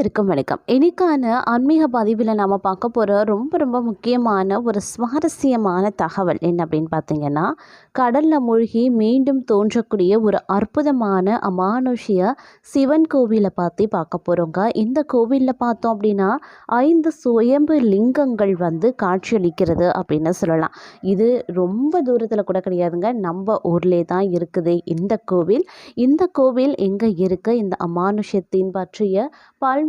அனைவருக்கும் வணக்கம். இன்னைக்கான ஆன்மீக பதிவில் நாம் பார்க்க போகிற ரொம்ப ரொம்ப முக்கியமான ஒரு சுவாரஸ்யமான தகவல் என்ன அப்படின்னு பார்த்தீங்கன்னா கடலில் மூழ்கி மீண்டும் தோன்றக்கூடிய ஒரு அற்புதமான அமானுஷ்ய சிவன் கோவிலை பார்த்து பார்க்க போகிறோங்க இந்த கோவிலில் பார்த்தோம் அப்படின்னா ஐந்து சுயம்பு லிங்கங்கள் வந்து காட்சியளிக்கிறது அப்படின்னு சொல்லலாம். இது ரொம்ப தூரத்தில் கூட கிடையாதுங்க. நம்ம ஊர்லேயே தான் இருக்குது இந்த கோவில். இந்த கோவில் எங்கே இருக்குது இந்த அமானுஷ்யத்தின் பற்றிய பல்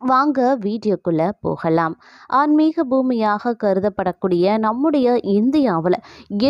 வாங்க வீடியோக்குள்ளே போகலாம். ஆன்மீக பூமியாக கருதப்படக்கூடிய நம்முடைய இந்தியாவில்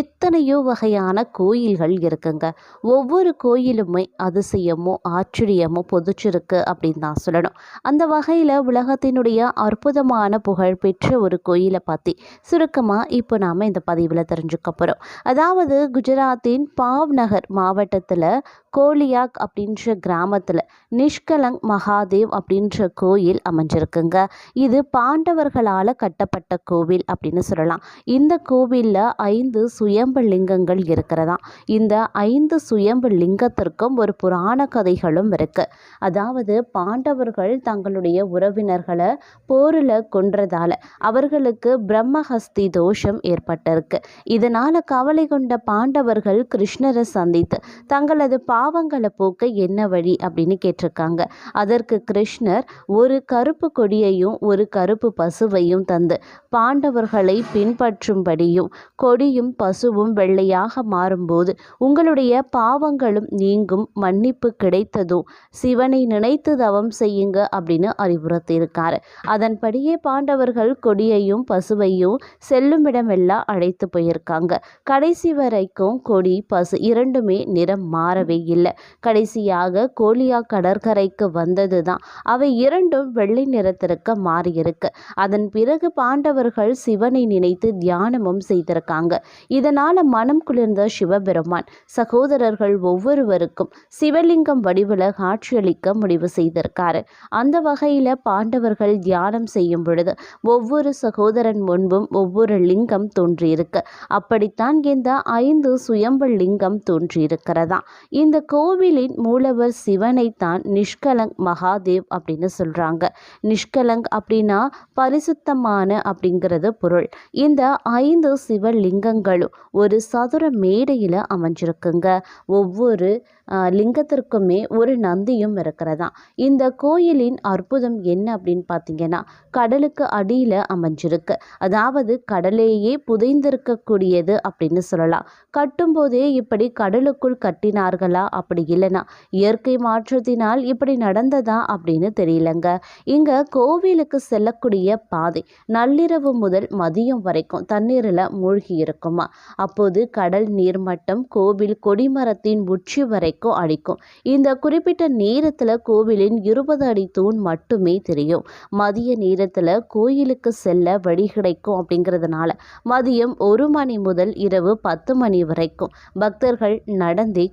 எத்தனையோ வகையான கோயில்கள் இருக்குங்க. ஒவ்வொரு கோயிலுமே அதிசயமோ ஆச்சரியமோ பொதிச்சிருக்கு அப்படின்னு தான் சொல்லணும். அந்த வகையில் உலகத்தினுடைய அற்புதமான புகழ்பெற்ற ஒரு கோயிலை பற்றி சுருக்கமாக இப்போ நாம் இந்த பதிவில் தெரிஞ்சுக்க போகிறோம் அதாவது குஜராத்தின் பாவ்நகர் மாவட்டத்தில் கோலியாக் அப்படின்ற கிராமத்தில் நிஷ்கலங் மகாதேவ் அப்படின்ற கோயில் அமைஞ்சிருக்குங்க. இது பாண்டவர்களால் கட்டப்பட்ட கோவில் அப்படின்னு சொல்லலாம். இந்த கோவிலில் ஐந்து சுயம்பு லிங்கங்கள் இருக்கிறதா இந்த ஐந்து சுயம்பு லிங்கத்திற்கும் ஒரு புராண கதைகளும் இருக்குது அதாவது பாண்டவர்கள் தங்களுடைய உறவினர்களை போரில் கொன்றதால் அவர்களுக்கு பிரம்மஹஸ்தி தோஷம் ஏற்பட்டிருக்கு. இதனால் கவலை கொண்ட பாண்டவர்கள் கிருஷ்ணரை சந்தித்து தங்களது பா பாவங்களை போக்க என்ன வழி அப்படின்னு கேட்டிருக்காங்க. அதற்கு கிருஷ்ணர் ஒரு கருப்பு கொடியையும் ஒரு கருப்பு பசுவையும் தந்து பாண்டவர்களை பின்பற்றும்படியும் கொடியும் பசுவும் வெள்ளையாக மாறும்போது உங்களுடைய பாவங்களும் நீங்கும் மன்னிப்பு கிடைத்ததும் சிவனை நினைத்து தவம் செய்யுங்க அப்படின்னு அறிவுறுத்தியிருக்காரு. அதன்படியே பாண்டவர்கள் கொடியையும் பசுவையும் செல்லுமிடமெல்லாம் அழைத்து போயிருக்காங்க. கடைசி வரைக்கும் கொடி பசு இரண்டுமே நிறம் மாறவே இல்லை. கடைசியாக கோலியா கடற்கரைக்கு வந்தது தான் அவை இரண்டும் வெள்ளை நிறத்திற்கு மாறியிருக்கு. அதன் பிறகு பாண்டவர்கள் சிவனை நினைத்து தியானமும் செய்திருக்காங்க. இதனால மனம் குளிர்ந்த சிவபெருமான் சகோதரர்கள் ஒவ்வொருவருக்கும் சிவலிங்கம் வடிவில் காட்சியளிக்க முடிவு செய்திருக்காரு. அந்த வகையில் பாண்டவர்கள் தியானம் செய்யும் பொழுது ஒவ்வொரு சகோதரன் முன்பும் ஒவ்வொரு லிங்கம் தோன்றியிருக்கு. அப்படித்தான் இந்த ஐந்து சுயம்பு லிங்கம் தோன்றியிருக்கிறதா இந்த கோவிலின் மூலவர் சிவனைத்தான் நிஷ்கலங் மகாதேவ் அப்படின்னு சொல்கிறாங்க நிஷ்கலங் அப்படின்னா பரிசுத்தமான அப்படிங்கிறது பொருள். இந்த ஐந்து சிவலிங்கங்களும் ஒரு சதுர மேடையில் அமைஞ்சிருக்குங்க. ஒவ்வொரு லிங்கத்திற்குமே ஒரு நந்தியும் இருக்கிறதா இந்த கோயிலின் அற்புதம் என்ன அப்படின்னு பார்த்தீங்கன்னா கடலுக்கு அடியில் அமைஞ்சிருக்கு. அதாவது கடலேயே புதைந்திருக்கக்கூடியது அப்படின்னு சொல்லலாம். கட்டும்போதே இப்படி கடலுக்குள் கட்டினார்களா? அப்படி இல்லைனா இயற்கை மாற்றத்தினால் இப்படி நடந்ததா அப்படின்னு தெரியலங்க. இங்கே கோவிலுக்கு செல்லக்கூடிய பாதை நள்ளிரவு முதல் மதியம் வரைக்கும் தண்ணீரில் மூழ்கி இருக்குமா? அப்போது கடல் நீர்மட்டம் கோவில் கொடிமரத்தின் உச்சி வரைக்கும் அடிக்கும். இந்த குறிப்பிட்ட நேரத்தில் கோவிலின் இருபது அடி தூண் மட்டுமே தெரியும். மதிய நேரத்தில் கோயிலுக்கு செல்ல வழி கிடைக்கும் அப்படிங்கிறதுனால மதியம் ஒரு மணி முதல் இரவு பத்து மணி வரைக்கும் பக்தர்கள் நடந்தே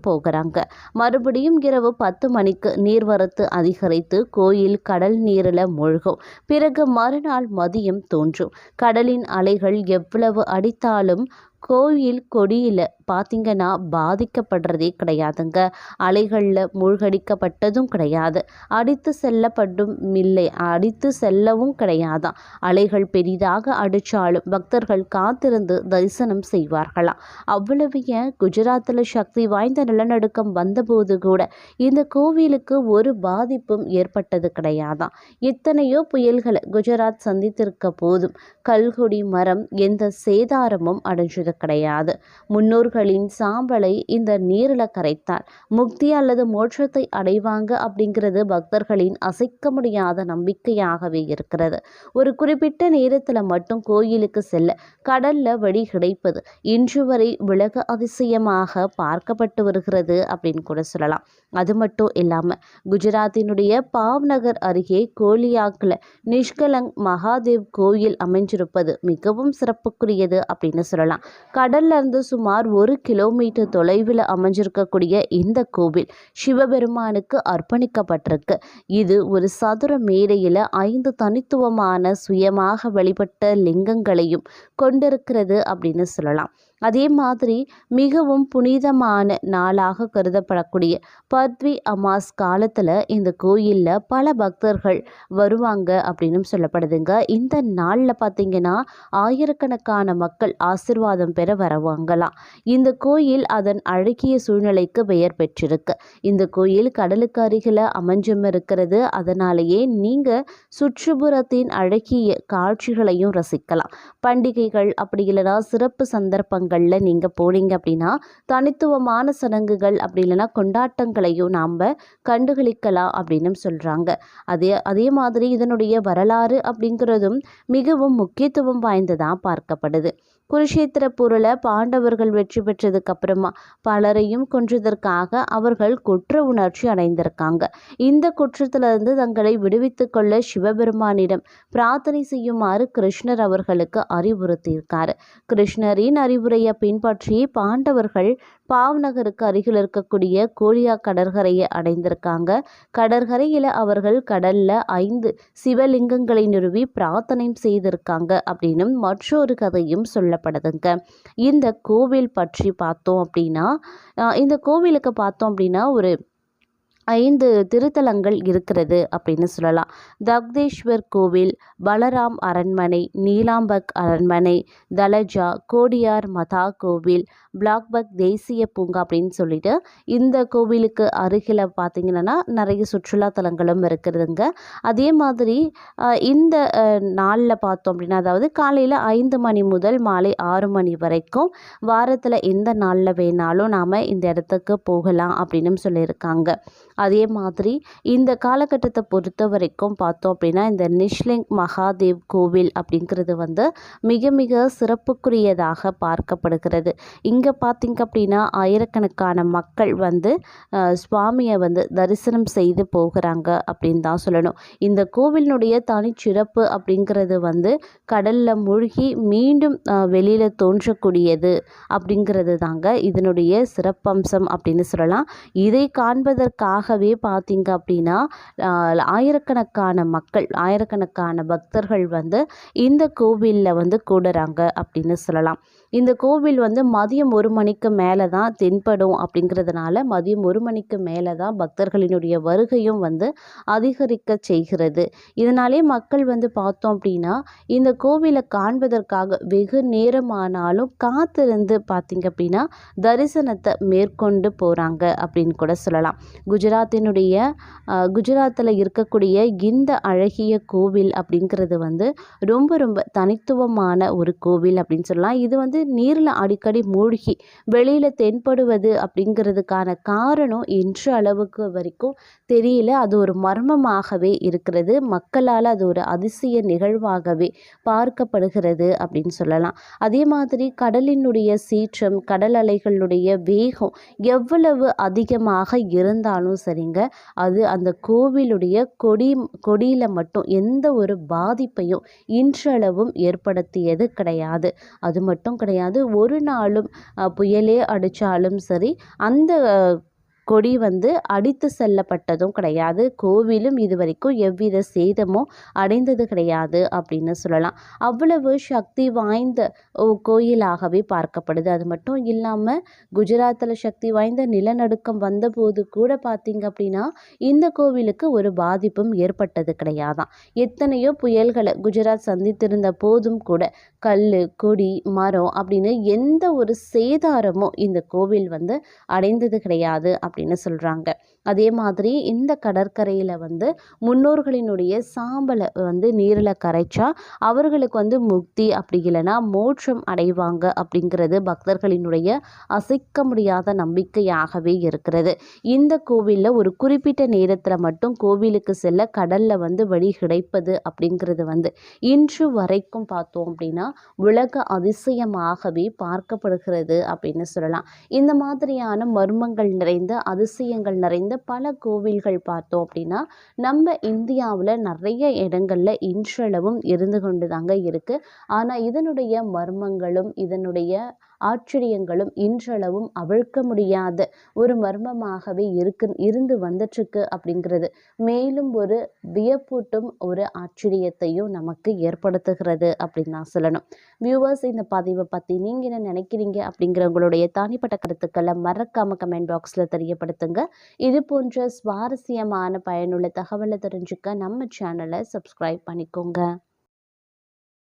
பக்கம் போகிறாங்க. மறுபடியும் இரவு பத்து மணிக்கு நீர்வரத்து அதிகரித்து கோயில் கடல் நீரில் மூழ்கும். பிறகு மறுநாள் மதியம் தோன்றும். கடலின் அலைகள் எவ்வளவு அடித்தாலும் கோயில் கொடியில் பார்த்திங்கன்னா பாதிக்கப்படுறதே கிடையாதுங்க. அலைகளில் மூழ்கடிக்கப்பட்டதும் கிடையாது. அடித்து செல்லப்படும் இல்லை அடித்து செல்லவும் கிடையாதாம். அலைகள் பெரிதாக அடித்தாலும் பக்தர்கள் காத்திருந்து தரிசனம் செய்வார்களாம். அவ்வளவு ஏன்? குஜராத்தில் சக்தி வாய்ந்த நிலநடுக்கம் வந்தபோது கூட இந்த கோவிலுக்கு ஒரு பாதிப்பும் ஏற்பட்டது கிடையாதாம். எத்தனையோ புயல்களை குஜராத் சந்தித்திருக்க போதும் கல்குடி மரம் எந்த சேதாரமும் அடைஞ்சது கிடையாது. முன்னோர்களின் சாம்பலை இந்த நீரில் கரைத்தார். முக்தி அல்லது மோட்சத்தை அடைவாங்க அப்படிங்கிறது பக்தர்களின் அசைக்க முடியாத நம்பிக்கையாகவே இருக்கிறது. ஒரு குறிப்பிட்ட நேரத்தில் மட்டும் கோயிலுக்கு செல்ல கடல்ல வழி கிடைப்பது இன்று வரை உலக அதிசயமாக பார்க்கப்பட்டு வருகிறது அப்படின்னு கூட சொல்லலாம். அது மட்டும் இல்லாமல் குஜராத்தினுடைய பாவ்நகர் அருகே கோலியாக்கில் நிஷ்கலங் மகாதேவ் கோயில் அமைஞ்சிருப்பது மிகவும் சிறப்புக்குரியது அப்படின்னு சொல்லலாம். கடல்ல இருந்து சுமார் ஒரு கிலோமீட்டர் தொலைவில் அமைஞ்சிருக்கக்கூடிய இந்த கோவில் சிவபெருமானுக்கு அர்ப்பணிக்கப்பட்டிருக்கு. இது ஒரு சதுர மேடையில் ஐந்து தனித்துவமான சுயமாக வழிபட்ட லிங்கங்களையும் கொண்டிருக்கிறது அப்படின்னு சொல்லலாம். அதே மாதிரி மிகவும் புனிதமான நாளாக கருதப்படக்கூடிய பத்வி அமாஸ் காலத்தில் இந்த கோயிலில் பல பக்தர்கள் வருவாங்க அப்படின்னு சொல்லப்படுதுங்க. இந்த நாளில் பார்த்திங்கன்னா ஆயிரக்கணக்கான மக்கள் ஆசிர்வாதம் பெற வரவாங்களாம். இந்த கோயில் அதன் அழகிய சூழ்நிலைக்கு பெயர் பெற்றிருக்கு. இந்த கோயில் கடலுக்கு அருகில் அமைஞ்சும் இருக்கிறது. அதனாலேயே நீங்கள் சுற்றுப்புறத்தின் அழகிய காட்சிகளையும் ரசிக்கலாம். பண்டிகைகள் அப்படி இல்லைனா சிறப்பு சந்தர்ப்பங்கள் சடங்குகளில் நீங்கள் போனீங்க அப்படின்னா தனித்துவமான சடங்குகள் அப்படி இல்லைன்னா கொண்டாட்டங்களையும் நாம் கண்டுகளிக்கலாம் அப்படின்னு சொல்கிறாங்க அதே அதே மாதிரி இதனுடைய வரலாறு அப்படிங்கிறதும் மிகவும் முக்கியத்துவம் வாய்ந்ததாக பார்க்கப்படுது. குருஷேத்திர பொருளை பாண்டவர்கள் வெற்றி பெற்றதுக்கு அப்புறமா பலரையும் கொன்றதற்காக அவர்கள் குற்ற உணர்ச்சி அடைந்திருக்காங்க. இந்த குற்றத்திலிருந்து தங்களை விடுவித்து கொள்ள சிவபெருமானிடம் பிரார்த்தனை செய்யுமாறு கிருஷ்ணர் அவர்களுக்கு அறிவுறுத்தியிருக்காரு. கிருஷ்ணரின் அறிவுரை அறிவுரையை பின்பற்றி பாண்டவர்கள் பாவ்நகருக்கு அருகில் இருக்கக்கூடிய கோழியா கடற்கரையை அடைந்திருக்காங்க. கடற்கரையில் அவர்கள் கடலில் ஐந்து சிவலிங்கங்களை நிறுவி பிரார்த்தனை செய்திருக்காங்க அப்படின்னும் மற்றொரு கதையும் சொல்லப்படுதுங்க. இந்த கோவில் பற்றி பார்த்தோம் அப்படின்னா இந்த கோவிலுக்கு பார்த்தோம் அப்படின்னா ஒரு ஐந்து திருத்தலங்கள் இருக்கிறது அப்படின்னு சொல்லலாம். தக்தேஸ்வர் கோவில் பலராம் அரண்மனை நீலாம்பக் அரண்மனை தலஜா கோடியார் மதா கோவில் பிளாக்பக் தேசிய பூங்கா அப்படின்னு சொல்லிட்டு இந்த கோவிலுக்கு அருகில் பார்த்திங்கன்னா நிறைய சுற்றுலா தலங்களும் இருக்கிறதுங்க அதே மாதிரி இந்த நாளில் பார்த்தோம் அப்படின்னா அதாவது காலையில் ஐந்து மணி முதல் மாலை ஆறு மணி வரைக்கும் வாரத்தில் எந்த நாளில் வேணாலும் நாம் இந்த இடத்துக்கு போகலாம் அப்படின்னு சொல்லியிருக்காங்க. அதே மாதிரி இந்த காலகட்டத்தை பொறுத்த வரைக்கும் பார்த்தோம் அப்படின்னா இந்த நிஷ்லிங் மகாதேவ் கோவில் அப்படிங்கிறது வந்து மிக மிக சிறப்புக்குரியதாக பார்க்கப்படுகிறது. இங்கே பார்த்திங்க அப்படின்னா ஆயிரக்கணக்கான மக்கள் வந்து சுவாமியை வந்து தரிசனம் செய்து போகிறாங்க அப்படின்னு தான் சொல்லணும். இந்த கோவிலினுடைய தனிச்சிறப்பு அப்படிங்கிறது வந்து கடலில் மூழ்கி மீண்டும் வெளியில் தோன்றக்கூடியது அப்படிங்கிறது தாங்க இதனுடைய சிறப்பம்சம் அப்படின்னு சொல்லலாம். இதை காண்பதற்காக ஆகவே பார்த்திங்க அப்படின்னா ஆயிரக்கணக்கான மக்கள் ஆயிரக்கணக்கான பக்தர்கள் வந்து இந்த கோவிலில் வந்து கூடுறாங்க அப்படின்னு சொல்லலாம். இந்த கோவில் வந்து மதியம் ஒரு மணிக்கு மேலே தான் தென்படும் அப்படிங்கிறதுனால மதியம் ஒரு மணிக்கு மேலே தான் பக்தர்களினுடைய வருகையும் வந்து அதிகரிக்க செய்கிறது. இதனாலே மக்கள் வந்து பார்த்தோம் அப்படின்னா இந்த கோவிலை காண்பதற்காக வெகு நேரமானாலும் காத்திருந்து பார்த்திங்க அப்படின்னா தரிசனத்தை மேற்கொண்டு போகிறாங்க அப்படின்னு கூட சொல்லலாம். குஜராத்தினுடைய குஜராத்தில் இருக்கக்கூடிய இந்த அழகிய கோவில் அப்படிங்கிறது வந்து ரொம்ப ரொம்ப தனித்துவமான ஒரு கோவில் அப்படின்னு சொல்லலாம். இது வந்து நீரில் அடிக்கடி மூழ்கி வெளியில் தென்படுவது அப்படிங்கிறதுக்கான காரணம் இன்று அளவுக்கு வரைக்கும் தெரியல. அது ஒரு மர்மமாகவே இருக்கிறது. மக்களால் அது ஒரு அதிசய நிகழ்வாகவே பார்க்கப்படுகிறது அப்படின்னு சொல்லலாம். அதே மாதிரி கடலினுடைய சீற்றம் கடல் அலைகளுடைய வேகம் எவ்வளவு அதிகமாக இருந்தாலும் சரிங்க அது அந்த கோவிலுடைய கொடி கொடியில் மட்டும் எந்த ஒரு பாதிப்பையும் இன்றளவும் ஏற்படுத்தியது கிடையாது. அது மட்டும் கிடையாது. கிடையாது. ஒரு நாளும் புயலே அடித்தாலும் சரி அந்த கொடி வந்து அடித்து செல்லப்பட்டதும் கிடையாது. கோவிலும் இது வரைக்கும் எவ்வித சேதமும் அடைந்தது கிடையாது அப்படின்னு சொல்லலாம். அவ்வளவு சக்தி வாய்ந்த கோயிலாகவே பார்க்கப்படுது. அது மட்டும் இல்லாமல் குஜராத்தில் சக்தி வாய்ந்த நிலநடுக்கம் வந்தபோது கூட பார்த்தீங்க அப்படின்னா இந்த கோவிலுக்கு ஒரு பாதிப்பும் ஏற்பட்டது கிடையாதான். எத்தனையோ புயல்களை குஜராத் சந்தித்திருந்த போதும் கூட கல் கொடி மரம் அப்படின்னு எந்த ஒரு சேதாரமும் இந்த கோவில் வந்து அடைந்தது கிடையாது அப்படின்னு சொல்கிறாங்க அதே மாதிரி இந்த கடற்கரையில் வந்து முன்னோர்களினுடைய சாம்பலை வந்து நீரில் கரைச்சா அவர்களுக்கு வந்து முக்தி அப்படி இல்லைன்னா மோட்சம் அடைவாங்க அப்படிங்கிறது பக்தர்களினுடைய அசைக்க முடியாத நம்பிக்கையாகவே இருக்கிறது. இந்த கோவிலில் ஒரு குறிப்பிட்ட நேரத்தில் மட்டும் கோவிலுக்கு செல்ல கடலில் வந்து வழி கிடைப்பது அப்படிங்கிறது வந்து இன்று வரைக்கும் பார்த்தோம் அப்படின்னா உலக அதிசயமாகவே பார்க்கப்படுகிறது அப்படின்னு சொல்லலாம். இந்த மாதிரியான மர்மங்கள் நிறைந்த அதிசயங்கள் நிறைந்த பல கோவில்கள் பார்த்தோம் அப்படின்னா நம்ம இந்தியாவில் நிறைய இடங்களில் இன்றளவும் இருந்து கொண்டு தாங்க இருக்குது ஆனால் இதனுடைய மர்மங்களும் இதனுடைய ஆச்சரியங்களும் இன்றளவும் அவிழ்க்க முடியாத. ஒரு மர்மமாகவே இருக்கு இருந்து வந்துட்டுருக்கு அப்படிங்கிறது. மேலும் ஒரு வியப்பூட்டும் ஒரு ஆச்சரியத்தையும் நமக்கு ஏற்படுத்துகிறது அப்படின்னு நான் சொல்லணும். வியூவர்ஸ் இந்த பதிவை பற்றி நீங்கள் என்ன நினைக்கிறீங்க அப்படிங்கிற உங்களுடைய தனிப்பட்ட கருத்துக்களை மறக்காமல் கமெண்ட் பாக்ஸில் தெரியப்படுத்துங்க. இது போன்ற சுவாரஸ்யமான பயனுள்ள தகவலை தெரிஞ்சுக்க நம்ம சேனலை சப்ஸ்கிரைப் பண்ணிக்கோங்க.